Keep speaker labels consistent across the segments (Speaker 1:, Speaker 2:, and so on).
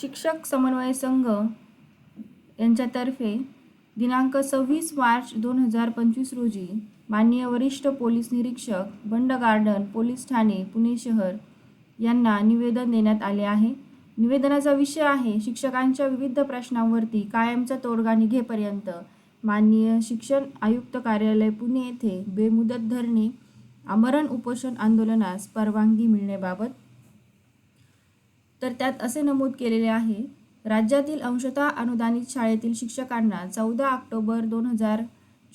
Speaker 1: शिक्षक समन्वय संघ यांच्यातर्फे दिनांक सव्वीस मार्च दोन हजार पंचवीस रोजी माननीय वरिष्ठ पोलीस निरीक्षक बंड गार्डन पोलीस ठाणे पुणे शहर यांना निवेदन देण्यात आले आहे. निवेदनाचा विषय आहे शिक्षकांच्या विविध प्रश्नांवरती कायमचा तोडगा निघेपर्यंत माननीय शिक्षण आयुक्त कार्यालय पुणे येथे बेमुदत धरणे आमरण उपोषण आंदोलनास परवानगी मिळण्याबाबत तर त्यात असे नमूद केलेले आहे. राज्यातील अंशतः अनुदानित शाळेतील शिक्षकांना चौदा ऑक्टोबर दोन हजार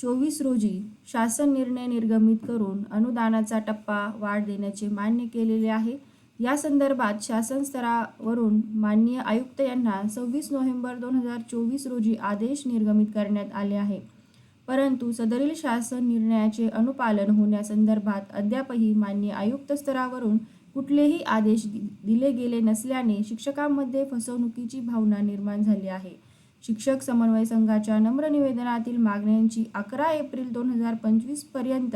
Speaker 1: चोवीस रोजी शासन निर्णय निर्गमित करून अनुदानाचा टप्पा वाढ देण्याचे मान्य केलेले आहे. या संदर्भात शासन स्तरावरून माननीय आयुक्त यांना सव्वीस नोव्हेंबर दोन हजार चोवीस रोजी आदेश निर्गमित करण्यात आले आहे. परंतु सदरील शासन निर्णयाचे अनुपालन होण्यासंदर्भात अद्यापही माननीय आयुक्त स्तरावरून कुठलेही आदेश दि- दिले गेले नसल्याने शिक्षकांमध्ये फसवणुकीची भावना निर्माण झाली आहे. शिक्षक समन्वय संघाच्या नम्र निवेदनातील मागण्यांची अकरा एप्रिल दोन हजार पंचवीसपर्यंत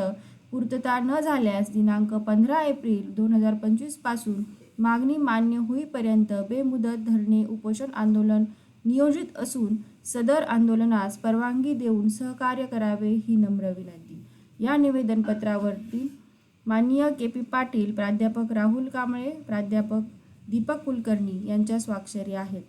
Speaker 1: पूर्तता न झाल्यास दिनांक पंधरा एप्रिल दोन हजार पंचवीसपासून मागणी मान्य होईपर्यंत बेमुदत धरणे उपोषण आंदोलन नियोजित असून सदर आंदोलनास परवानगी देऊन सहकार्य करावे ही नम्र विनंती. या निवेदनपत्रावरती माननीय के पी पाटील प्राध्यापक राहुल कांबळे प्राध्यापक दीपक कुलकर्णी यांच्या स्वाक्षरी आहेत.